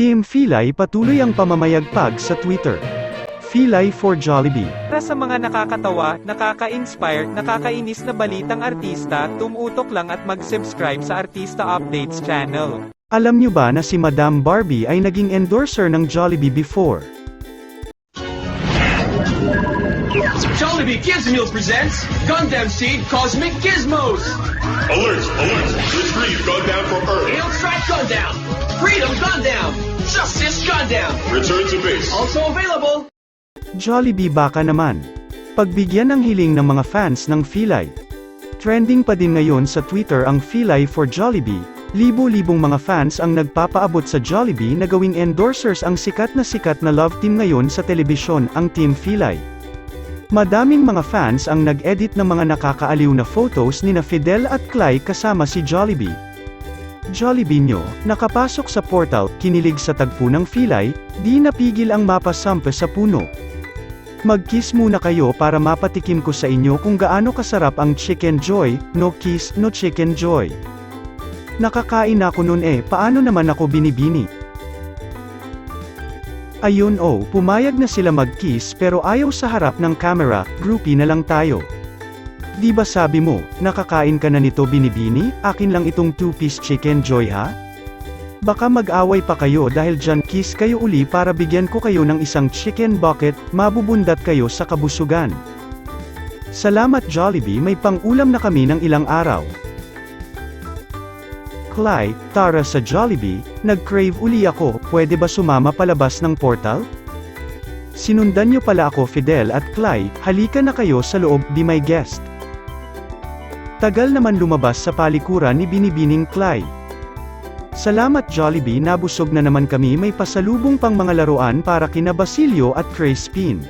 Team Filay patuloy ang pamamayagpag sa Twitter. Filay for Jollibee. Para sa mga nakakatawa, nakaka-inspire, nakakainis na balitang artista, tumutok lang at mag-subscribe sa Artista Updates channel. Alam niyo ba na si Madam Barbie ay naging endorser ng Jollibee before? Jollibee Kids presents Gundam Seed Cosmic Gizmos! Alert! Alert! Retrieve Gundam from Earth! Hail Strike Gundam! Gundam! Justice Gundam! Return to base! Also available! Jollibee baka naman. Pagbigyan ng hiling ng mga fans ng Filay. Trending pa din ngayon sa Twitter ang Filay for Jollibee. Libo-libong mga fans ang nagpapaabot sa Jollibee na gawing endorsers ang sikat na sikat na love team ngayon sa telebisyon, ang Team Filay. Madaming mga fans ang nag-edit ng mga nakakaaliw na photos ni na Fidel at Clay kasama si Jollibee. Jollibee nyo, nakapasok sa portal, kinilig sa tagpo ng Filay, di napigil ang mapasampa sa puno. Mag-kiss muna kayo para mapatikim ko sa inyo kung gaano kasarap ang Chicken Joy, no kiss, no Chicken Joy. Nakakain ako nun eh, paano naman ako binibini? Ayun oh, pumayag na sila mag-kiss pero ayaw sa harap ng camera, groupie na lang tayo. Di ba sabi mo, nakakain ka na nito binibini, akin lang itong two-piece chicken joy ha? Baka mag-away pa kayo dahil dyan kiss kayo uli para bigyan ko kayo ng isang chicken bucket, mabubundat kayo sa kabusugan. Salamat Jollibee may pang-ulam na kami ng ilang araw. Clyde, Tara sa Jollibee, nag-crave uli ako, pwede ba sumama palabas ng portal? Sinundan niyo pala ako Fidel at Clay, halika na kayo sa loob, be my guest. Tagal naman lumabas sa palikuran ni Binibining Clay. Salamat Jollibee nabusog na naman kami may pasalubong pang mga laruan para kina Basilio at Crispin.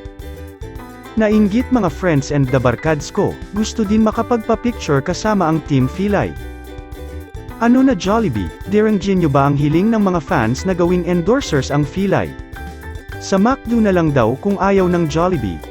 Nainggit mga friends and the barkads ko, gusto din makapagpa-picture kasama ang Team Filay. Ano na Jollibee, diranggin nyo ba ang hiling ng mga fans na gawing endorsers ang Filay? Sa McDo na lang daw kung ayaw ng Jollibee.